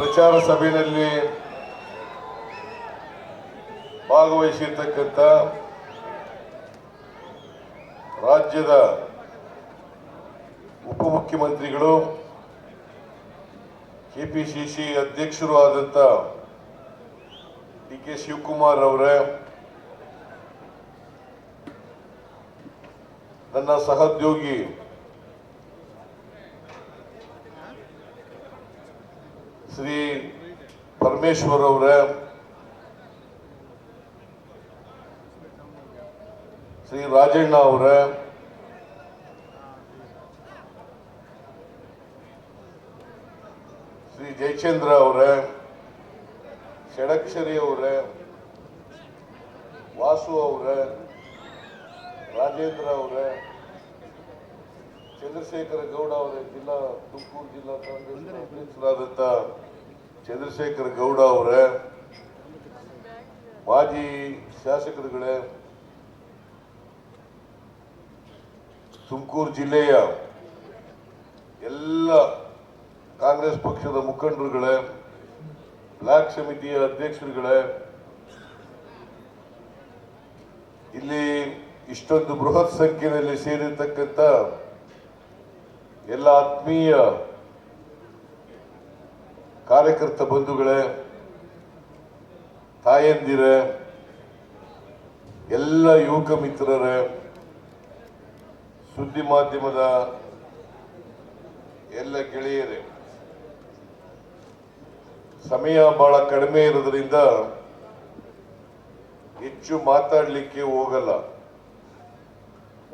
ಪ್ರಚಾರ ಸಭೆಯಲ್ಲಿ ಭಾಗವಹಿಸಿರ್ತಕ್ಕಂಥ ರಾಜ್ಯದ ಉಪಮುಖ್ಯಮಂತ್ರಿಗಳು ಕೆಪಿಸಿಸಿ ಅಧ್ಯಕ್ಷರು ಆದಂಥ ಡಿ ಕೆ ಶಿವಕುಮಾರ್ ಅವರೇ ನನ್ನ ಸಹೋದ್ಯೋಗಿ ಶ್ರೀ ಪರಮೇಶ್ವರ್ ಅವರ, ಶ್ರೀ ರಾಜಣ್ಣ ಅವರ, ಶ್ರೀ ಜಯಚಂದ್ರ ಅವರ, ಷಡಕ್ಷರಿ ಅವರ, ವಾಸು ಅವರ, ರಾಜೇಂದ್ರ ಅವರ, ಚಂದ್ರಶೇಖರ ಗೌಡ ಅವರ, ಜಿಲ್ಲಾ ತುಮಕೂರು ಜಿಲ್ಲಾ ಕಾಂಗ್ರೆಸ್ ಅಧ್ಯಕ್ಷರಾದಂಥ ಚಂದ್ರಶೇಖರ ಗೌಡ ಅವರೇ, ಮಾಜಿ ಶಾಸಕರುಗಳೇ, ತುಮಕೂರು ಜಿಲ್ಲೆಯ ಎಲ್ಲ ಕಾಂಗ್ರೆಸ್ ಪಕ್ಷದ ಮುಖಂಡರುಗಳೇ, ಬ್ಲಾಕ್ ಸಮಿತಿಯ ಅಧ್ಯಕ್ಷರುಗಳೇ, ಇಲ್ಲಿ ಇಷ್ಟೊಂದು ಬೃಹತ್ ಸಂಖ್ಯೆಯಲ್ಲಿ ಸೇರಿರ್ತಕ್ಕಂಥ ಎಲ್ಲ ಆತ್ಮೀಯ ಕಾರ್ಯಕರ್ತ ಬಂಧುಗಳೇ, ತಾಯಂದಿರ, ಎಲ್ಲ ಯುವಕ ಮಿತ್ರರೇ, ಸುದ್ದಿ ಮಾಧ್ಯಮದ ಎಲ್ಲ ಗೆಳೆಯರೇ, ಸಮಯ ಬಹಳ ಕಡಿಮೆ ಇರೋದ್ರಿಂದ ಹೆಚ್ಚು ಮಾತಾಡಲಿಕ್ಕೆ ಹೋಗಲ್ಲ.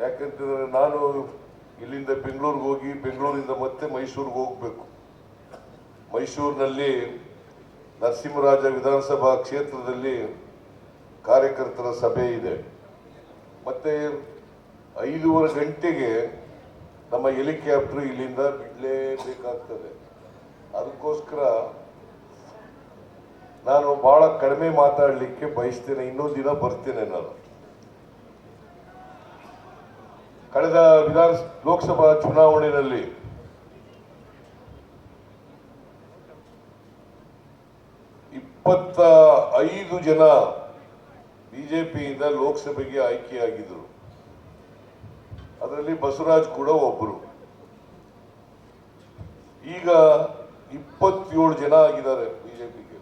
ಯಾಕಂತಂದ್ರೆ ನಾನು ಇಲ್ಲಿಂದ ಬೆಂಗಳೂರಿಗೆ ಹೋಗಿ, ಬೆಂಗಳೂರಿಂದ ಮತ್ತೆ ಮೈಸೂರಿಗೆ ಹೋಗ್ಬೇಕು. ಮೈಸೂರಿನಲ್ಲಿ ನರಸಿಂಹರಾಜ ವಿಧಾನಸಭಾ ಕ್ಷೇತ್ರದಲ್ಲಿ ಕಾರ್ಯಕರ್ತರ ಸಭೆ ಇದೆ. ಮತ್ತೆ ಐದೂವರೆ ಗಂಟೆಗೆ ನಮ್ಮ ಹೆಲಿಕಾಪ್ಟರ್ ಇಲ್ಲಿಂದ ಬಿಡಲೇಬೇಕಾಗ್ತದೆ. ಅದಕ್ಕೋಸ್ಕರ ನಾನು ಬಹಳ ಕಡಿಮೆ ಮಾತಾಡಲಿಕ್ಕೆ ಬಯಸ್ತೇನೆ. ಇನ್ನೊಂದು ದಿನ ಬರ್ತೇನೆ ನಾನು. ಕಳೆದ ವಿಧಾನ ಲೋಕಸಭಾ ಚುನಾವಣೆಯಲ್ಲಿ ಇಪ್ಪತ್ತ ಐದು ಜನ ಬಿಜೆಪಿಯಿಂದ ಲೋಕಸಭೆಗೆ ಆಯ್ಕೆಯಾಗಿದ್ದರು. ಅದರಲ್ಲಿ ಬಸವರಾಜ್ ಕೂಡ ಒಬ್ಬರು. ಈಗ ಇಪ್ಪತ್ತೇಳು ಜನ ಆಗಿದ್ದಾರೆ ಬಿಜೆಪಿಗೆ.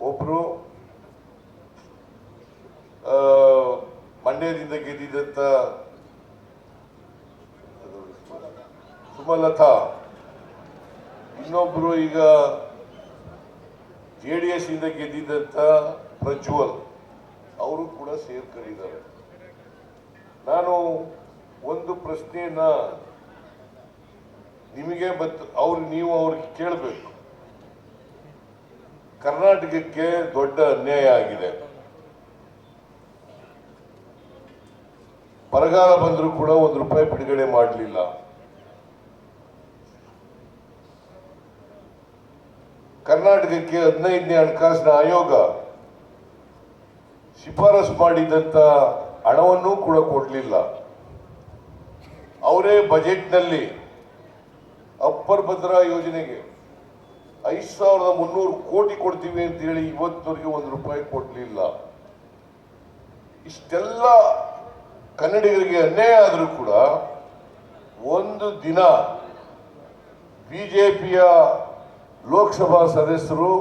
ಒಬ್ರು ಆ, ಮಂಡ್ಯದಿಂದ ಗೆದ್ದಿದ್ದಂತ ಸುಮಲತಾ. ಇನ್ನೊಬ್ರು ಈಗ ಜೆ ಡಿ ಎಸ್ ಇಂದ ಗೆದ್ದಿದ್ದಂತ ಪ್ರಜ್ವಲ್ ಅವರು ಕೂಡ ಸೇರ್ಕೊಂಡಿದ್ದಾರೆ. ನಾನು ಒಂದು ಪ್ರಶ್ನೆಯನ್ನ ನಿಮಗೆ ಮತ್ತು ಅವ್ರು, ನೀವು ಅವ್ರಿಗೆ ಕೇಳಬೇಕು. ಕರ್ನಾಟಕಕ್ಕೆ ದೊಡ್ಡ ಅನ್ಯಾಯ ಆಗಿದೆ. ಬರಗಾಲ ಬಂದರೂ ಕೂಡ ಒಂದು ರೂಪಾಯಿ ಬಿಡುಗಡೆ ಮಾಡಲಿಲ್ಲ. ಕರ್ನಾಟಕಕ್ಕೆ ಹದಿನೈದನೇ ಹಣಕಾಸಿನ ಆಯೋಗ ಶಿಫಾರಸು ಮಾಡಿದಂತ ಹಣವನ್ನೂ ಕೂಡ ಕೊಡಲಿಲ್ಲ. ಅವರೇ ಬಜೆಟ್ನಲ್ಲಿ ಅಪ್ಪರ್ ಭದ್ರಾ ಯೋಜನೆಗೆ ಐದು ಸಾವಿರದ ಮುನ್ನೂರು ಕೋಟಿ ಕೊಡ್ತೀವಿ ಅಂತ ಹೇಳಿ ಇವತ್ತವರೆಗೆ ಒಂದು ರೂಪಾಯಿ ಕೊಡಲಿಲ್ಲ. ಇಷ್ಟೆಲ್ಲ ಕನ್ನಡಿಗರಿಗೆ ಅನ್ಯಾಯ ಆದರೂ ಕೂಡ ಒಂದು ದಿನ ಬಿಜೆಪಿಯ ಲೋಕಸಭಾ ಸದಸ್ಯರು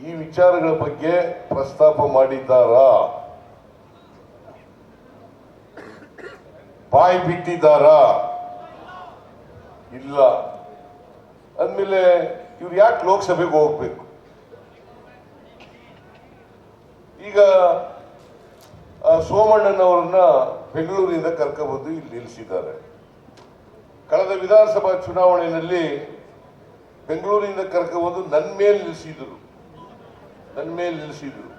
ಈ ವಿಚಾರಗಳ ಬಗ್ಗೆ ಪ್ರಸ್ತಾಪ ಮಾಡಿದ್ದಾರಾ? ಬಾಯಿ ಬಿಟ್ಟಿದ್ದಾರಾ? ಇಲ್ಲ. ಅಂದಮೇಲೆ ಇವ್ರು ಯಾಕೆ ಲೋಕಸಭೆಗೆ ಹೋಗ್ಬೇಕು? ಈಗ ಸೋಮಣ್ಣನವರನ್ನ ಬೆಂಗಳೂರಿನಿಂದ ಕರ್ಕೊಬಂದು ಇಲ್ಲಿ ನಿಲ್ಲಿಸಿದ್ದಾರೆ. ಕಳೆದ ವಿಧಾನಸಭಾ ಚುನಾವಣೆಯಲ್ಲಿ ಬೆಂಗಳೂರಿನಿಂದ ಕರ್ಕೊಂಡು ನನ್ನ ಮೇಲೆ ನಿಲ್ಲಿಸಿದ್ರು ನನ್ನ ಮೇಲೆ ನಿಲ್ಲಿಸಿದ್ರು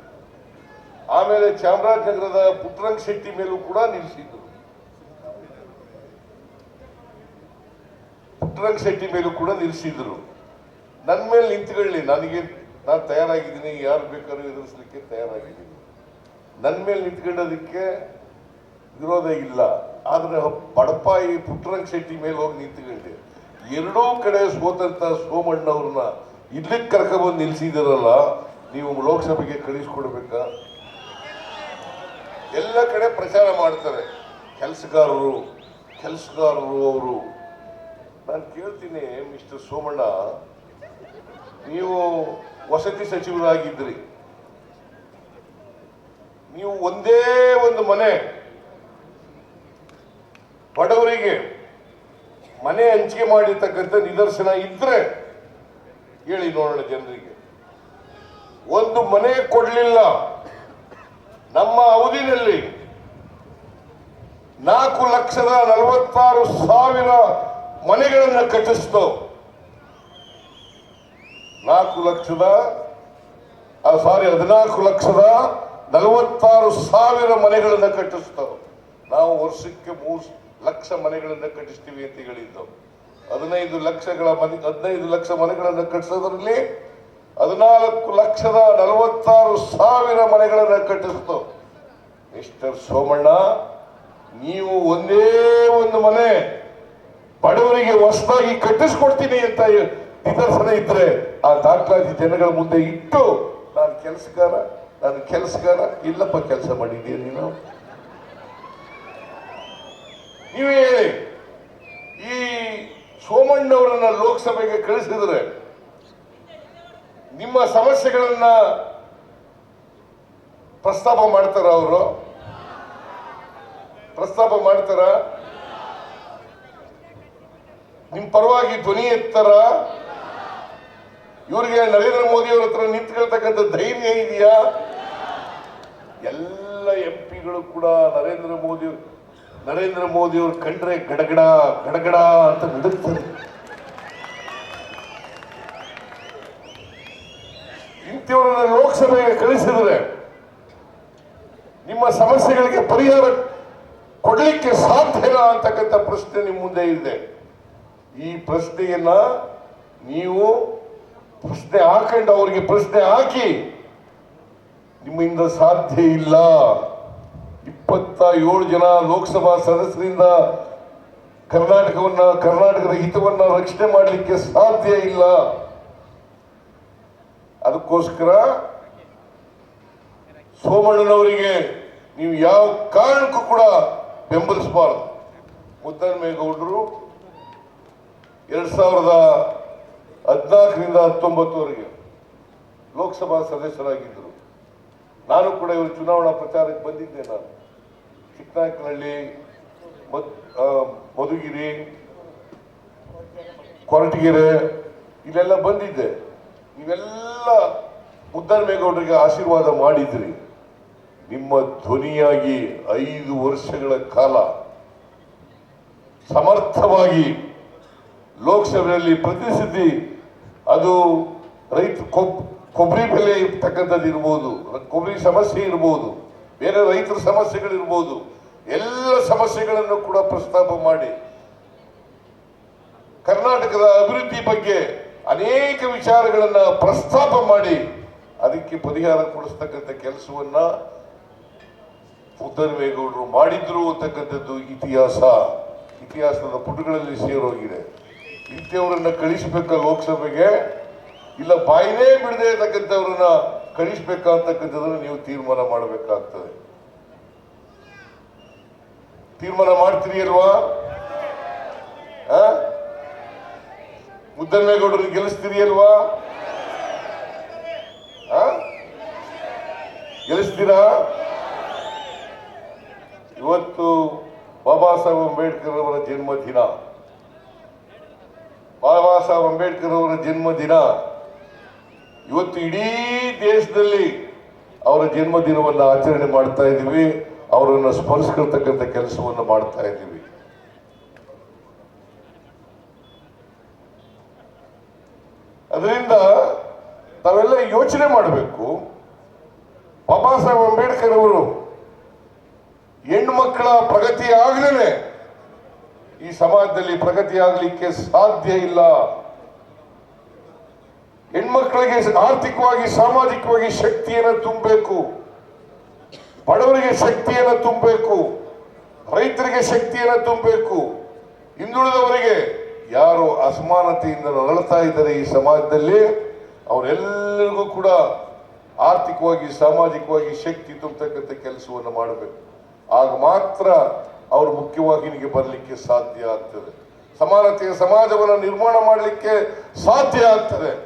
ಆಮೇಲೆ ಚಾಮರಾಜನಗರದ ಪುಟ್ರಂಗ್ ಶೆಟ್ಟಿ ಮೇಲೂ ಕೂಡ ನಿಲ್ಲಿಸಿದ್ರು ಪುಟ್ಟರಂಗ ಶೆಟ್ಟಿ ಮೇಲೂ ಕೂಡ ನಿಲ್ಲಿಸಿದ್ರು ನನ್ನ ಮೇಲೆ ನಿಂತ್ಕೊಳ್ಳಿ, ನನಗೆ ನಾನು ತಯಾರಾಗಿದ್ದೀನಿ, ಯಾರು ಬೇಕಾದ್ರೂ ಎದುರಿಸಲಿಕ್ಕೆ ತಯಾರಾಗಿದ್ದೀನಿ. ನನ್ನ ಮೇಲೆ ನಿಂತ್ಕೊಂಡೋದಕ್ಕೆ ವಿರೋಧ ಇಲ್ಲ. ಆದರೆ ಬಡಪಾಯಿ ಪುಟ್ಟರಂಗ ಶೆಟ್ಟಿ ಮೇಲೆ ಹೋಗಿ ನಿಂತ್ಕೊಂಡೆ ಎರಡೂ ಕಡೆ ಸೋತಂತ ಸೋಮಣ್ಣವ್ರನ್ನ ಇಲ್ಲಿಗೆ ಕರ್ಕೊಂಡ್ಬಂದು ನಿಲ್ಸಿದಿರಲ್ಲ, ನೀವು ಲೋಕಸಭೆಗೆ ಕಳಿಸ್ಕೊಡ್ಬೇಕಾ ಎಲ್ಲ ಕಡೆ ಪ್ರಚಾರ ಮಾಡ್ತಾರೆ. ಕೆಲಸಗಾರರು ಕೆಲಸಗಾರರು ಅವರು. ನಾನು ಕೇಳ್ತೀನಿ, ಮಿಸ್ಟರ್ ಸೋಮಣ್ಣ, ನೀವು ವಸತಿ ಸಚಿವರಾಗಿದ್ರಿ. ನೀವು ಒಂದೇ ಒಂದು ಮನೆ, ಬಡವರಿಗೆ ಮನೆ ಹಂಚಿಕೆ ಮಾಡಿರ್ತಕ್ಕಂಥ ನಿದರ್ಶನ ಇದ್ರೆ ಹೇಳಿ ನೋಡೋಣ ಜನರಿಗೆ. ಒಂದು ಮನೆ ಕೊಡ್ಲಿಲ್ಲ. ನಮ್ಮ ಅವಧಿನಲ್ಲಿ ನಾಲ್ಕು ಲಕ್ಷದ ನಲವತ್ತಾರು ಸಾವಿರ ಮನೆಗಳನ್ನು ಕಟ್ಟಿಸ್ತು ನಾಲ್ಕು ಲಕ್ಷದ ಸಾರಿ ಹದಿನಾಲ್ಕು ಲಕ್ಷದ ನಲವತ್ತಾರು ಸಾವಿರ ಮನೆಗಳನ್ನು ಕಟ್ಟಿಸ್ತು ನಾವು ವರ್ಷಕ್ಕೆ ಮೂರು ಲಕ್ಷ ಮನೆಗಳನ್ನು ಕಟ್ಟಿಸ್ತೀವಿ ಅಂತ ಹೇಳಿದ್ದು. ಹದಿನೈದು ಲಕ್ಷಗಳ ಮನೆ, ಹದಿನೈದು ಲಕ್ಷ ಮನೆಗಳನ್ನು ಕಟ್ಟಿಸೋದ್ರಲ್ಲಿ ಹದಿನಾಲ್ಕು ಲಕ್ಷದ ನಲವತ್ತಾರು ಸಾವಿರ ಮನೆಗಳನ್ನು ಕಟ್ಟಿಸ್ತು. ಮಿಸ್ಟರ್ ಸೋಮಣ್ಣ, ನೀವು ಒಂದೇ ಒಂದು ಮನೆ ಬಡವರಿಗೆ ಹೊಸದಾಗಿ ಕಟ್ಟಿಸ್ಕೊಡ್ತೀನಿ ಅಂತ ನಿದರ್ಶನ ಇದ್ರೆ ಆ ದಾಖಲಾತಿ ಜನಗಳ ಮುಂದೆ ಇಟ್ಟು, ನಾನು ಕೆಲಸಗಾರ ನಾನು ಕೆಲಸಗಾರ, ಇಲ್ಲಪ್ಪ, ಕೆಲಸ ಮಾಡಿದ್ದೀನಿ ನೀನು? ನೀವೇ ಹೇಳಿ. ಈ ಸೋಮಣ್ಣವರನ್ನ ಲೋಕಸಭೆಗೆ ಕಳಿಸಿದ್ರೆ ನಿಮ್ಮ ಸಮಸ್ಯೆಗಳನ್ನ ಪ್ರಸ್ತಾಪ ಮಾಡ್ತಾರ ಅವರು? ಪ್ರಸ್ತಾಪ ಮಾಡ್ತಾರ? ನಿಮ್ ಪರವಾಗಿ ಧ್ವನಿ ಎತ್ತಾರ? ಇವರಿಗೆ ನರೇಂದ್ರ ಮೋದಿ ಅವ್ರ ಹತ್ರ ನಿಂತ್ಕೊಳ್ತಕ್ಕಂಥ ಧೈರ್ಯ ಇದೆಯಾ? ಎಲ್ಲ ಎಂ ಪಿಗಳು ಕೂಡ ನರೇಂದ್ರ ಮೋದಿ ನರೇಂದ್ರ ಮೋದಿ ಅವ್ರು ಕಂಡ್ರೆ ಗಡಗಡ ಗಡಗಡ ಅಂತ ನಡುತ್ತಾರೆ ಇಂಥವ್ರನ್ನ ಲೋಕಸಭೆಗೆ ಕಳಿಸಿದ್ರೆ ನಿಮ್ಮ ಸಮಸ್ಯೆಗಳಿಗೆ ಪರಿಹಾರ ಕೊಡಲಿಕ್ಕೆ ಸಾಧ್ಯನಾ ಅಂತಕ್ಕಂಥ ಪ್ರಶ್ನೆ ನಿಮ್ಮ ಮುಂದೆ ಇದೆ. ಈ ಪ್ರಶ್ನೆಯನ್ನ ನೀವು ಪ್ರಶ್ನೆ ಹಾಕೊಂಡು ಅವರಿಗೆ ಪ್ರಶ್ನೆ ಹಾಕಿ ನಿಮ್ಮಿಂದ ಸಾಧ್ಯ ಇಲ್ಲ. ಇಪ್ಪತ್ತ ಏಳು ಜನ ಲೋಕಸಭಾ ಸದಸ್ಯರಿಂದ ಕರ್ನಾಟಕವನ್ನ, ಕರ್ನಾಟಕದ ಹಿತವನ್ನ ರಕ್ಷಣೆ ಮಾಡಲಿಕ್ಕೆ ಸಾಧ್ಯ ಇಲ್ಲ. ಅದಕ್ಕೋಸ್ಕರ ಸೋಮಣ್ಣನವರಿಗೆ ನೀವು ಯಾವ ಕಾರಣಕ್ಕೂ ಕೂಡ ಬೆಂಬಲಿಸಬಾರದು. ಮುದ್ದನ್ಮೇಗೌಡರು ಎರಡ್ ಸಾವಿರದ ಹದಿನಾಲ್ಕರಿಂದ ಹತ್ತೊಂಬತ್ತುವರೆಗೆ ಲೋಕಸಭಾ ಸದಸ್ಯರಾಗಿದ್ದರು. ನಾನು ಕೂಡ ಇವರು ಚುನಾವಣಾ ಪ್ರಚಾರಕ್ಕೆ ಬಂದಿದ್ದೆ ನಾನು. ಚಿಕ್ಕನಾಯಕನಹಳ್ಳಿ ಮಧುಗಿರಿ, ಕೊರಟಗೆರೆ, ಇಲ್ಲೆಲ್ಲ ಬಂದಿದ್ದೆ. ನೀವೆಲ್ಲ ಮುದ್ದನ್ಮೇಗೌಡರಿಗೆ ಆಶೀರ್ವಾದ ಮಾಡಿದ್ರಿ. ನಿಮ್ಮ ಧ್ವನಿಯಾಗಿ ಐದು ವರ್ಷಗಳ ಕಾಲ ಸಮರ್ಥವಾಗಿ ಲೋಕಸಭೆಯಲ್ಲಿ ಪ್ರತಿನಿಧಿ ಅದು ರೈತ ಕೊಬ್ ಕೊಬ್ಬರಿ ಬೆಲೆ ಇರ್ತಕ್ಕಂಥದ್ದು ಇರ್ಬೋದು ಕೊಬ್ಬರಿ ಸಮಸ್ಯೆ ಇರ್ಬೋದು. ಬೇರೆ ರೈತರ ಸಮಸ್ಯೆಗಳಿರ್ಬೋದು, ಎಲ್ಲ ಸಮಸ್ಯೆಗಳನ್ನು ಕೂಡ ಪ್ರಸ್ತಾಪ ಮಾಡಿ. ಕರ್ನಾಟಕದ ಅಭಿವೃದ್ಧಿ ಬಗ್ಗೆ ಅನೇಕ ವಿಚಾರಗಳನ್ನು ಪ್ರಸ್ತಾಪ ಮಾಡಿ, ಅದಕ್ಕೆ ಪರಿಹಾರ ಕೊಡಿಸ್ತಕ್ಕಂಥ ಕೆಲಸವನ್ನ ಮುದ್ದನವೇಗೌಡರು ಮಾಡಿದ್ರು ಅಂತಕ್ಕಂಥದ್ದು ಇತಿಹಾಸ. ಇತಿಹಾಸದ ಪುಟಗಳಲ್ಲಿ ಸೇರೋಗಿದೆ. ಇಂಥವರನ್ನ ಕಳಿಸ್ಬೇಕ ಲೋಕಸಭೆಗೆ? ಇಲ್ಲ, ಬಾಯಿನೇ ಬಿಡದೆ ಇರತಕ್ಕಂಥವ್ರನ್ನ ಕಳಿಸ್ಬೇಕಾ ಅಂತಕ್ಕಂಥದ್ದನ್ನ ನೀವು ತೀರ್ಮಾನ ಮಾಡಬೇಕಾಗ್ತದೆ. ತೀರ್ಮಾನ ಮಾಡ್ತೀರಿ ಅಲ್ವಾ? ಮುದ್ದನ್ಮೇಗೌಡರು ಗೆಲ್ಲಿಸ್ತೀರಿ ಅಲ್ವಾ? ಗೆಲ್ಲಿಸ್ತೀರಾ? ಇವತ್ತು ಬಾಬಾ ಸಾಹೇಬ್ ಅಂಬೇಡ್ಕರ್ ಅವರ ಜನ್ಮದಿನ. ಬಾಬಾ ಸಾಹೇಬ್ ಅಂಬೇಡ್ಕರ್ ಅವರ ಜನ್ಮದಿನ. ಇವತ್ತು ಇಡೀ ದೇಶದಲ್ಲಿ ಅವರ ಜನ್ಮದಿನವನ್ನು ಆಚರಣೆ ಮಾಡ್ತಾ ಇದ್ದೀವಿ. ಅವರನ್ನು ಸ್ಮರಿಸ್ಕೊಳ್ತಕ್ಕಂಥ ಕೆಲಸವನ್ನು ಮಾಡ್ತಾ ಇದ್ದೀವಿ. ಅದರಿಂದ ತಾವೆಲ್ಲ ಯೋಚನೆ ಮಾಡಬೇಕು. ಬಾಬಾ ಸಾಹೇಬ್ ಅಂಬೇಡ್ಕರ್ ಅವರು ಹೆಣ್ಣು ಮಕ್ಕಳ ಪ್ರಗತಿ ಆಗಲೇ ಈ ಸಮಾಜದಲ್ಲಿ ಪ್ರಗತಿ ಆಗಲಿಕ್ಕೆ ಸಾಧ್ಯ ಇಲ್ಲ. ಹೆಣ್ಮಕ್ಳಿಗೆ ಆರ್ಥಿಕವಾಗಿ, ಸಾಮಾಜಿಕವಾಗಿ ಶಕ್ತಿಯನ್ನು ತುಂಬಬೇಕು. ಬಡವರಿಗೆ ಶಕ್ತಿಯನ್ನು ತುಂಬಬೇಕು. ರೈತರಿಗೆ ಶಕ್ತಿಯನ್ನು ತುಂಬಬೇಕು. ಹಿಂದುಳಿದವರಿಗೆ ಯಾರು ಅಸಮಾನತೆಯಿಂದ ನರಳ್ತಾ ಇದ್ದಾರೆ ಈ ಸಮಾಜದಲ್ಲಿ, ಅವರೆಲ್ಲರಿಗೂ ಕೂಡ ಆರ್ಥಿಕವಾಗಿ, ಸಾಮಾಜಿಕವಾಗಿ ಶಕ್ತಿ ತುಂಬತಕ್ಕಂಥ ಕೆಲಸವನ್ನು ಮಾಡಬೇಕು. ಆಗ ಮಾತ್ರ ಅವರು ಮುಖ್ಯವಾಹಿನಿಗೆ ಬರಲಿಕ್ಕೆ ಸಾಧ್ಯ ಆಗ್ತದೆ. ಸಮಾನತೆಯ ಸಮಾಜವನ್ನು ನಿರ್ಮಾಣ ಮಾಡಲಿಕ್ಕೆ ಸಾಧ್ಯ ಆಗ್ತದೆ.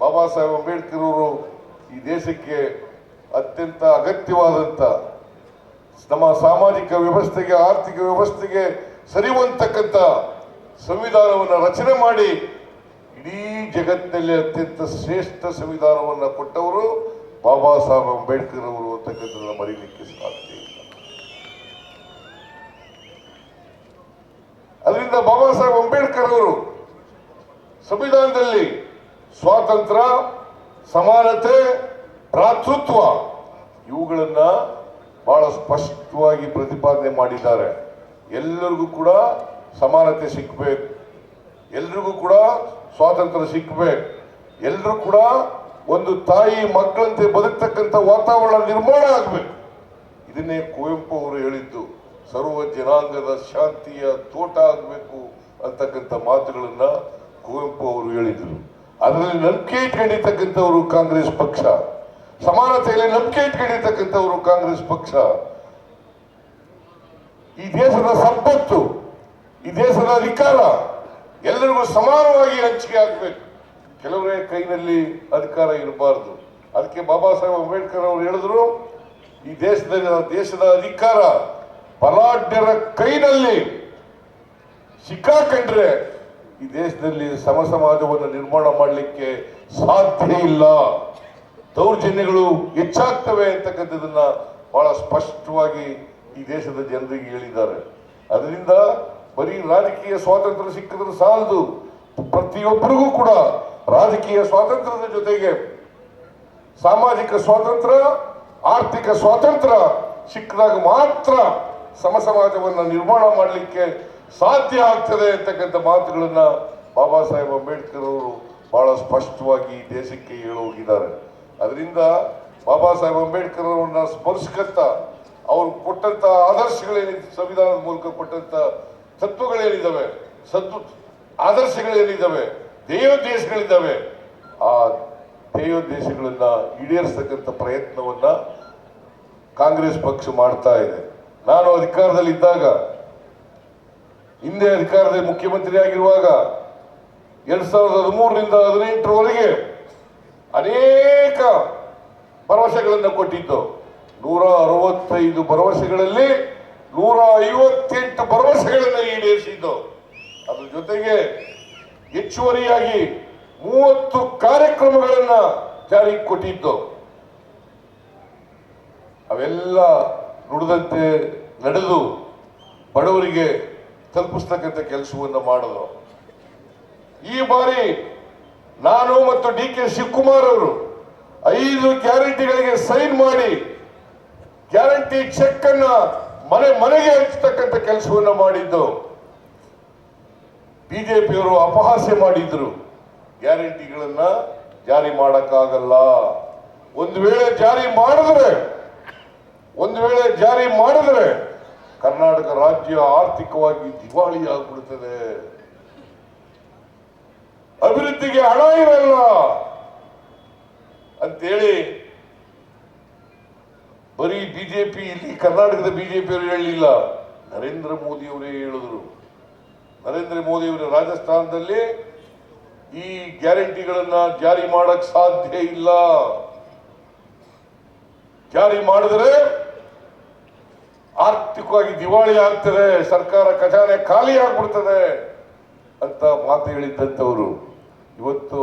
ಬಾಬಾ ಸಾಹೇಬ್ ಅಂಬೇಡ್ಕರ್ ಅವರು ಈ ದೇಶಕ್ಕೆ ಅತ್ಯಂತ ಅಗತ್ಯವಾದಂಥ ನಮ್ಮ ಸಾಮಾಜಿಕ ವ್ಯವಸ್ಥೆಗೆ, ಆರ್ಥಿಕ ವ್ಯವಸ್ಥೆಗೆ ಸರಿವಂತಕ್ಕಂಥ ಸಂವಿಧಾನವನ್ನು ರಚನೆ ಮಾಡಿ ಇಡೀ ಜಗತ್ತಿನಲ್ಲಿ ಅತ್ಯಂತ ಶ್ರೇಷ್ಠ ಸಂವಿಧಾನವನ್ನು ಕೊಟ್ಟವರು ಬಾಬಾ ಸಾಹೇಬ್ ಅಂಬೇಡ್ಕರ್ ಅವರು ಅಂತಕ್ಕಂಥದ್ದನ್ನು ಮರೀಲಿಕ್ಕೆ ಸಾಧ್ಯ ಇಲ್ಲ. ಅದರಿಂದ ಬಾಬಾ ಸಾಹೇಬ್ ಅಂಬೇಡ್ಕರ್ ಅವರು ಸಂವಿಧಾನದಲ್ಲಿ ಸ್ವಾತಂತ್ರ್ಯ, ಸಮಾನತೆ, ಭ್ರಾತೃತ್ವ ಇವುಗಳನ್ನು ಬಹಳ ಸ್ಪಷ್ಟವಾಗಿ ಪ್ರತಿಪಾದನೆ ಮಾಡಿದ್ದಾರೆ. ಎಲ್ಲರಿಗೂ ಕೂಡ ಸಮಾನತೆ ಸಿಕ್ಕಬೇಕು ಎಲ್ರಿಗೂ ಕೂಡ ಸ್ವಾತಂತ್ರ್ಯ ಸಿಕ್ಕಬೇಕು ಎಲ್ಲರೂ ಕೂಡ ಒಂದು ತಾಯಿ ಮಕ್ಕಳಂತೆ ಬದುಕ್ತಕ್ಕಂಥ ವಾತಾವರಣ ನಿರ್ಮಾಣ ಆಗಬೇಕು. ಇದನ್ನೇ ಕುವೆಂಪು ಅವರು ಹೇಳಿದ್ದು, ಸರ್ವ ಜನಾಂಗದ ಶಾಂತಿಯ ತೋಟ ಆಗಬೇಕು ಅಂತಕ್ಕಂಥ ಮಾತುಗಳನ್ನು ಕುವೆಂಪು ಅವರು ಹೇಳಿದ್ರು. ಅದರಲ್ಲಿ ನಂಬಿಕೆ ಇಟ್ಕೊಂಡಿರ್ತಕ್ಕಂಥವರು ಕಾಂಗ್ರೆಸ್ ಪಕ್ಷ. ಸಮಾನತೆಯಲ್ಲಿ ನಂಬಿಕೆ ಇಟ್ಕೊಂಡಿರ್ತಕ್ಕಂಥವರು ಕಾಂಗ್ರೆಸ್ ಪಕ್ಷ. ಈ ದೇಶದ ಸಂಪತ್ತು, ಈ ದೇಶದ ಅಧಿಕಾರ ಎಲ್ಲರಿಗೂ ಸಮಾನವಾಗಿ ಹಂಚಿಕೆ ಆಗಬೇಕು. ಕೆಲವರೇ ಕೈನಲ್ಲಿ ಅಧಿಕಾರ ಇರಬಾರದು. ಅದಕ್ಕೆ ಬಾಬಾ ಸಾಹೇಬ್ ಅಂಬೇಡ್ಕರ್ ಅವರು ಹೇಳಿದ್ರು, ಈ ದೇಶದ ದೇಶದ ಅಧಿಕಾರ ಬಲಾಢ್ಯರ ಕೈನಲ್ಲಿ ಸಿಕ್ಕಾಕೊಂಡ್ರೆ ಈ ದೇಶದಲ್ಲಿ ಸಮ ಸಮಾಜವನ್ನು ನಿರ್ಮಾಣ ಮಾಡಲಿಕ್ಕೆ ಸಾಧ್ಯ ಇಲ್ಲ. ದೌರ್ಜನ್ಯಗಳು ಹೆಚ್ಚಾಗ್ತವೆ ಅಂತಕ್ಕಂಥದ್ದನ್ನ ಬಹಳ ಸ್ಪಷ್ಟವಾಗಿ ಈ ದೇಶದ ಜನರಿಗೆ ಹೇಳಿದ್ದಾರೆ. ಅದರಿಂದ ಬರೀ ರಾಜಕೀಯ ಸ್ವಾತಂತ್ರ್ಯ ಸಿಕ್ಕಿದ್ರೆ ಸಾಲದು. ಪ್ರತಿಯೊಬ್ಬರಿಗೂ ಕೂಡ ರಾಜಕೀಯ ಸ್ವಾತಂತ್ರ್ಯದ ಜೊತೆಗೆ ಸಾಮಾಜಿಕ ಸ್ವಾತಂತ್ರ್ಯ, ಆರ್ಥಿಕ ಸ್ವಾತಂತ್ರ್ಯ ಸಿಕ್ಕಿದಾಗ ಮಾತ್ರ ಸಮ ಸಮಾಜವನ್ನು ನಿರ್ಮಾಣ ಮಾಡಲಿಕ್ಕೆ ಸಾಧ್ಯ ಆಗ್ತದೆ ಅಂತಕ್ಕಂಥ ಮಾತುಗಳನ್ನು ಬಾಬಾ ಸಾಹೇಬ್ ಅಂಬೇಡ್ಕರ್ ಅವರು ಬಹಳ ಸ್ಪಷ್ಟವಾಗಿ ದೇಶಕ್ಕೆ ಹೇಳಿ ಹೋಗಿದ್ದಾರೆ ಅದರಿಂದ ಬಾಬಾ ಸಾಹೇಬ್ ಅಂಬೇಡ್ಕರ್ ಅವರನ್ನ ಸ್ಮರಿಸ್ಕಂತ ಅವರು ಕೊಟ್ಟಂತ ಆದರ್ಶಗಳೇನಿದೆ, ಸಂವಿಧಾನದ ಮೂಲಕ ಕೊಟ್ಟಂತ ತತ್ವಗಳೇನಿದ್ದಾವೆ ಸತ್ವ ಆದರ್ಶಗಳೇನಿದ್ದಾವೆ ದೇವೋದ್ದೇಶಗಳಿದ್ದಾವೆ ಆ ದೇವೋದ್ದೇಶಗಳನ್ನ ಈಡೇರಿಸತಕ್ಕಂಥ ಪ್ರಯತ್ನವನ್ನ ಕಾಂಗ್ರೆಸ್ ಪಕ್ಷ ಮಾಡ್ತಾ ಇದೆ. ನಾನು ಅಧಿಕಾರದಲ್ಲಿದ್ದಾಗ ಹಿಂದೆ ಅಧಿಕಾರದ ಮುಖ್ಯಮಂತ್ರಿ ಆಗಿರುವಾಗ ಎರಡ್ ಸಾವಿರದ ಹದಿಮೂರರಿಂದ ಹದಿನೆಂಟರವರೆಗೆ ಅನೇಕ ಭರವಸೆಗಳನ್ನು ಕೊಟ್ಟಿದ್ದು. ನೂರ ಅರವತ್ತೈದು ಭರವಸೆಗಳಲ್ಲಿ ನೂರ ಐವತ್ತೆಂಟು ಭರವಸೆಗಳನ್ನು ಈಡೇರಿಸಿದ್ದು. ಅದ್ರ ಜೊತೆಗೆ ಹೆಚ್ಚುವರಿಯಾಗಿ ಮೂವತ್ತು ಕಾರ್ಯಕ್ರಮಗಳನ್ನ ಜಾರಿಗೆ ಕೊಟ್ಟಿದ್ದು. ಅವೆಲ್ಲ ನುಡಿದಂತೆ ನಡೆದು ಬಡವರಿಗೆ ತಲುಪಿಸ್ತಕ್ಕಂಥ ಕೆಲಸವನ್ನು ಮಾಡೋದು ಈ ಬಾರಿ ನಾನು ಮತ್ತು ಡಿ ಕೆ ಶಿವಕುಮಾರ್ ಅವರು ಐದು ಗ್ಯಾರಂಟಿಗಳಿಗೆ ಸೈನ್ ಮಾಡಿ ಗ್ಯಾರಂಟಿ ಚೆಕ್ ಅನ್ನ ಮನೆ ಮನೆಗೆ ಹಂಚತಕ್ಕಂಥ ಕೆಲಸವನ್ನ ಮಾಡಿದ್ದು. ಬಿಜೆಪಿಯವರು ಅಪಹಾಸ್ಯ ಮಾಡಿದ್ರು. ಗ್ಯಾರಂಟಿಗಳನ್ನ ಜಾರಿ ಮಾಡಕ್ಕಾಗಲ್ಲ. ಒಂದು ವೇಳೆ ಜಾರಿ ಮಾಡಿದ್ರೆ, ಒಂದು ವೇಳೆ ಜಾರಿ ಮಾಡಿದ್ರೆ ಕರ್ನಾಟಕ ರಾಜ್ಯ ಆರ್ಥಿಕವಾಗಿ ದಿವಾಳಿ ಅಭಿವೃದ್ಧಿಗೆ ಹಣ ಇರಲ್ಲ. ಅಂತೇಳಿ ಬರೀ ಬಿಜೆಪಿ ಇಲ್ಲಿ ಕರ್ನಾಟಕದ ಬಿಜೆಪಿ ಅವರು ಹೇಳಲಿಲ್ಲ. ನರೇಂದ್ರ ಮೋದಿ ಅವರೇ ಹೇಳಿದ್ರು. ನರೇಂದ್ರ ಮೋದಿ ಅವರು ರಾಜಸ್ಥಾನದಲ್ಲಿ ಈ ಗ್ಯಾರಂಟಿಗಳನ್ನ ಜಾರಿ ಮಾಡಕ್ ಸಾಧ್ಯ ಇಲ್ಲ. ಜಾರಿ ಮಾಡಿದ್ರೆ ಆರ್ಥಿಕವಾಗಿ ದಿವಾಳಿ ಆಗ್ತದೆ, ಸರ್ಕಾರ ಖಜಾನೆ ಖಾಲಿ ಆಗ್ಬಿಡ್ತದೆ ಅಂತ ಮಾತು ಹೇಳಿದ್ದಂಥವ್ರು. ಇವತ್ತು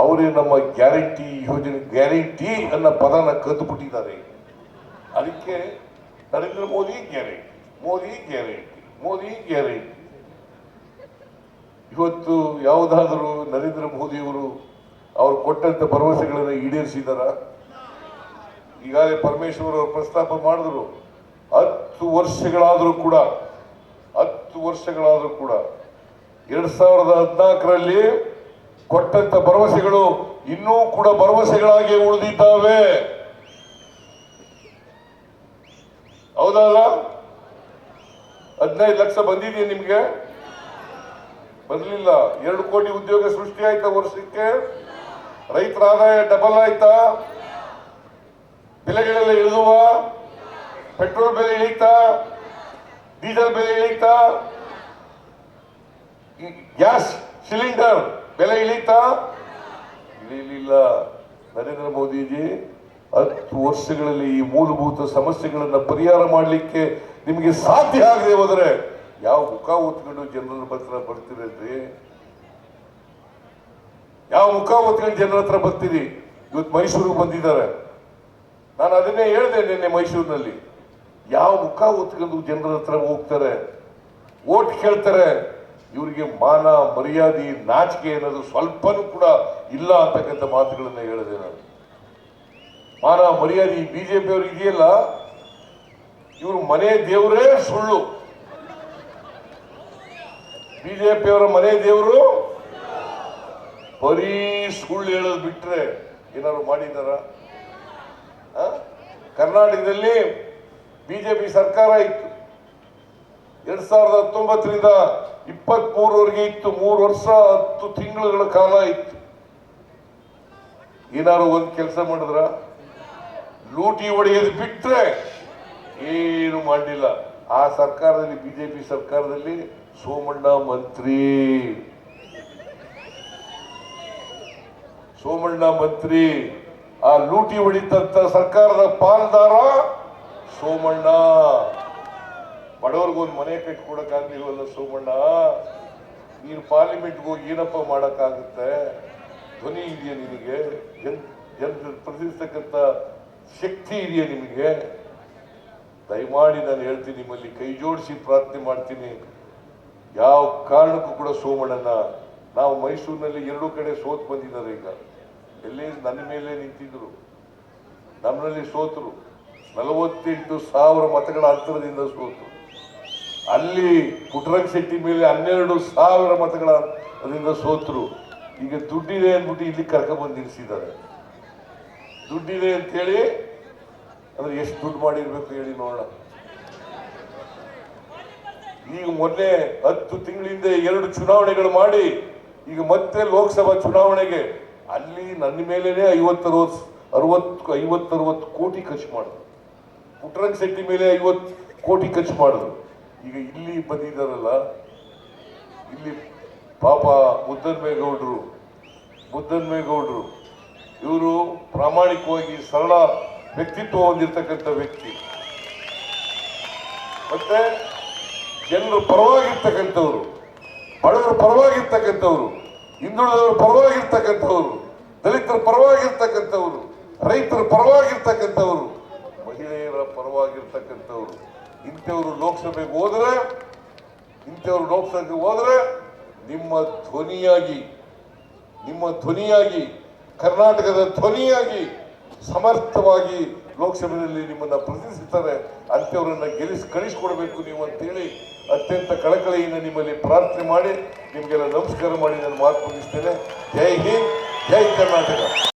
ಅವರೇ ನಮ್ಮ ಗ್ಯಾರಂಟಿ ಯೋಜನೆ, ಗ್ಯಾರಂಟಿ ಅನ್ನೋ ಪದನ ಕದ್ದುಬಿಟ್ಟಿದ್ದಾರೆ ಅದಕ್ಕೆ Narendra Modi guarantee Modi guarantee Modi guarantee. ಇವತ್ತು ಯಾವುದಾದರೂ ನರೇಂದ್ರ ಮೋದಿಯವರು ಅವರು ಕೊಟ್ಟಂತ ಭರವಸೆಗಳನ್ನು ಈಡೇರಿಸಿದಾರ? ಈಗಾಗಲೇ ಪರಮೇಶ್ವರ್ ಅವರು ಪ್ರಸ್ತಾಪ ಮಾಡಿದ್ರು. ಹತ್ತು ವರ್ಷಗಳಾದರೂ ಕೂಡ, ಹತ್ತು ವರ್ಷಗಳಾದರೂ ಕೂಡ, ಎರಡ್ ಸಾವಿರದ ಹದಿನಾಲ್ಕರಲ್ಲಿ ಕೊಟ್ಟಂತ ಭರವಸೆಗಳು ಇನ್ನೂ ಕೂಡ ಭರವಸೆಗಳಾಗಿ ಉಳಿದಿದ್ದಾವೆ. ಹೌದಲ್ಲ ಹದಿನೈದು ಲಕ್ಷ ಬಂದಿದೆಯಾ ನಿಮ್ಗೆ? ಬರಲಿಲ್ಲ. ಎರಡು ಕೋಟಿ ಉದ್ಯೋಗ ಸೃಷ್ಟಿ ಆಯ್ತಾ ವರ್ಷಕ್ಕೆ? ರೈತರ ಆದಾಯ ಡಬಲ್ ಆಯ್ತಾ? ಬೆಲೆಗಳೆಲ್ಲ ಇಳಿದುವ? ಪೆಟ್ರೋಲ್ ಬೆಲೆ ಇಳಿತಾ ಡೀಸೆಲ್ ಬೆಲೆ ಇಳಿತಾ ಗ್ಯಾಸ್ ಸಿಲಿಂಡರ್ ಬೆಲೆ ಇಳಿತಾ ಇಳಿಲಿಲ್ಲ ನರೇಂದ್ರ ಮೋದಿಜಿ, ಹತ್ತು ವರ್ಷಗಳಲ್ಲಿ ಈ ಮೂಲಭೂತ ಸಮಸ್ಯೆಗಳನ್ನು ಪರಿಹಾರ ಮಾಡಲಿಕ್ಕೆ ನಿಮಗೆ ಸಾಧ್ಯ ಆಗದೆ ಹೋದರೆ, ಯಾವ ಮುಖ ಹೊತ್ಕೊಂಡು ಜನರ ಹತ್ರ ಬರ್ತೀರಲ್ರಿ ಯಾವ ಮುಖ ಹೊತ್ಕೊಂಡು ಜನರ ಹತ್ರ ಬರ್ತೀರಿ? ಇವತ್ತು ಮೈಸೂರಿಗೆ ಬಂದಿದ್ದಾರೆ. ನಾನು ಅದನ್ನೇ ಹೇಳಿದೆ ನಿನ್ನೆ ಮೈಸೂರಿನಲ್ಲಿ. ಯಾವ ಮುಖ ಹೊತ್ಕೊಂಡು ಜನರ ಹತ್ರ ಹೋಗ್ತಾರೆ? ಓಟ್ ಕೇಳ್ತಾರೆ. ಇವರಿಗೆ ಮಾನ, ಮರ್ಯಾದೆ, ನಾಚಿಕೆ ಅನ್ನೋದು ಸ್ವಲ್ಪನೂ ಕೂಡ ಇಲ್ಲ ಅಂತಕ್ಕಂಥ ಮಾತುಗಳನ್ನ ಹೇಳಿದೆ ನಾನು. ಮಾನ, ಮರ್ಯಾದೆ ಬಿ ಅವ್ರಿಗೆ ಇದೆಯಲ್ಲ? ಇವರು ಮನೆ ದೇವರೇ ಸುಳ್ಳು. ಬಿಜೆಪಿ ಅವರ ಮನೆ ದೇವರು? ಬರೀ ಸುಳ್ಳು ಹೇಳೋದು ಬಿಟ್ರೆ ಏನಾದ್ರು ಮಾಡಿದಾರ ಕರ್ನಾಟಕದಲ್ಲಿ ಬಿಜೆಪಿ ಸರ್ಕಾರ ಇತ್ತು. ಎರಡ್ ಸಾವಿರದ ಹತ್ತೊಂಬತ್ತರಿಂದ ಇಪ್ಪತ್ತ್ ಮೂರವರೆಗೆ ಇತ್ತು. ಮೂರು ವರ್ಷ, ಹತ್ತು ತಿಂಗಳುಗಳ ಕಾಲ ಇತ್ತು. ಏನಾದ್ರು ಒಂದ್ ಕೆಲಸ ಮಾಡಿದ್ರ? ಲೂಟಿ ಹೊಡೆಯೋದು ಬಿಟ್ಟರೆ ಏನು ಮಾಡಲಿಲ್ಲ. ಆ ಸರ್ಕಾರದಲ್ಲಿ, ಬಿಜೆಪಿ ಸರ್ಕಾರದಲ್ಲಿ ಸೋಮಣ್ಣ ಮಂತ್ರಿ. ಸೋಮಣ್ಣ ಮಂತ್ರಿ, ಆ ಲೂಟಿ ಹೊಡಿತಂತ ಸರ್ಕಾರದ ಪಾಲ್ದಾರ ಸೋಮಣ್ಣ, ಬಡವ್ರಿಗೊಂದು ಮನೆ ಕಟ್ಕೊಡಕ್ಕಾಗ್ಲಿಲ್ವಲ್ಲ ಸೋಮಣ್ಣ? ನೀನು ಪಾರ್ಲಿಮೆಂಟ್ಗೆ ಹೋಗಿ ಏನಪ್ಪ ಮಾಡೋಕ್ಕಾಗುತ್ತೆ? ಧ್ವನಿ ಇದೆಯಾ ನಿಮಗೆ ಜನ್ ಜನ ಪ್ರತಿನಿಧಿಸ್ತಕ್ಕಂಥ ಶಕ್ತಿ ಇದೆಯಾ ನಿಮಗೆ? ದಯಮಾಡಿ ನಾನು ಹೇಳ್ತೀನಿ, ನಿಮ್ಮಲ್ಲಿ ಕೈ ಜೋಡಿಸಿ ಪ್ರಾರ್ಥನೆ ಮಾಡ್ತೀನಿ. ಯಾವ ಕಾರಣಕ್ಕೂ ಕೂಡ ಸೋಮಣ್ಣನ ನಾವು ಮೈಸೂರಿನಲ್ಲಿ ಎರಡು ಕಡೆ ಸೋತ್ ಬಂದಿದ್ದಾರೆ ಈಗ. ಎಲ್ಲಿ, ನನ್ನ ಮೇಲೆ ನಿಂತಿದ್ರು. ನಮ್ಮಲ್ಲಿ ಸೋತರು. ನಲವತ್ತೆಂಟು ಸಾವಿರ ಮತಗಳ ಅಂತರದಿಂದ ಸೋತು. ಅಲ್ಲಿ ಪುಟ್ಟರಂಗ ಶೆಟ್ಟಿ ಮೇಲೆ ಹನ್ನೆರಡು ಸಾವಿರ ಮತಗಳ ಅದರಿಂದ ಸೋತರು. ಈಗ ದುಡ್ಡಿದೆ ಅಂದ್ಬಿಟ್ಟು ಇಲ್ಲಿ ಕರ್ಕೊಂಡ್ಬಂದು ನಿಲ್ಲಿಸಿದ್ದಾರೆ ದುಡ್ಡಿದೆ ಅಂತೇಳಿ ಅಂದ್ರೆ ಎಷ್ಟು ದುಡ್ಡು ಮಾಡಿರ್ಬೇಕು ಹೇಳಿ ನೋಡೋಣ. ಈಗ ಮೊನ್ನೆ ಹತ್ತು ತಿಂಗಳಿಂದ ಎರಡು ಚುನಾವಣೆಗಳು ಮಾಡಿ, ಈಗ ಮತ್ತೆ ಲೋಕಸಭಾ ಚುನಾವಣೆಗೆ, ಅಲ್ಲಿ ನನ್ನ ಮೇಲೇನೆ ಐವತ್ತರವತ್ತು, ಅರವತ್ತು, ಐವತ್ತರವತ್ತು ಕೋಟಿ ಖರ್ಚು ಮಾಡಿದ್ರು. ಪುಟ್ಟರಂಗ ಶೆಟ್ಟಿ ಮೇಲೆ ಐವತ್ತು ಕೋಟಿ ಖರ್ಚು ಮಾಡಿದ್ರು. ಈಗ ಇಲ್ಲಿ ಬಂದಿದ್ದಾರಲ್ಲ, ಇಲ್ಲಿ ಪಾಪ ಮುದ್ದನ್ಮೇಗೌಡರು ಮುದ್ದನ್ಮೇಗೌಡರು ಇವರು ಪ್ರಾಮಾಣಿಕವಾಗಿ ಸರಳ ವ್ಯಕ್ತಿತ್ವ ಹೊಂದಿರತಕ್ಕಂಥ ವ್ಯಕ್ತಿ. ಮತ್ತೆ ಜನರು ಪರವಾಗಿರ್ತಕ್ಕಂಥವ್ರು, ಬಡವರ ಪರವಾಗಿರ್ತಕ್ಕಂಥವ್ರು, ಹಿಂದುಳಿದವರ ಪರವಾಗಿರ್ತಕ್ಕಂಥವ್ರು, ದಲಿತರ ಪರವಾಗಿರ್ತಕ್ಕಂಥವ್ರು, ರೈತರ ಪರವಾಗಿರ್ತಕ್ಕಂಥವ್ರು. ಮಹಿಳೆಯರ ಪರವಾಗಿರ್ತಕ್ಕಂಥವ್ರು. ಇಂಥವ್ರು ಲೋಕಸಭೆಗೆ ಹೋದರೆ, ಇಂಥವ್ರು ಲೋಕಸಭೆಗೆ ಹೋದರೆ ನಿಮ್ಮ ಧ್ವನಿಯಾಗಿ ನಿಮ್ಮ ಧ್ವನಿಯಾಗಿ, ಕರ್ನಾಟಕದ ಧ್ವನಿಯಾಗಿ ಸಮರ್ಥವಾಗಿ ಲೋಕಸಭೆಯಲ್ಲಿ ನಿಮ್ಮನ್ನ ಪ್ರತಿನಿಧಿಸ್ತಾರೆ ಅಂಥವ್ರನ್ನ ಗೆಲ್ಲಿಸಿ ಕಳಿಸ್ಕೊಡ್ಬೇಕು ನೀವು ಅಂತೇಳಿ ಅತ್ಯಂತ ಕಳಕಳಿಯಿಂದ ನಿಮ್ಮಲ್ಲಿ ಪ್ರಾರ್ಥನೆ ಮಾಡಿ, ನಿಮಗೆಲ್ಲ ನಮಸ್ಕಾರ ಮಾಡಿ ನಾನು ಮಾತು ಮುಗಿಸ್ತೇನೆ. ಜೈ ಹಿಂದ್, ಜೈ ಕರ್ನಾಟಕ.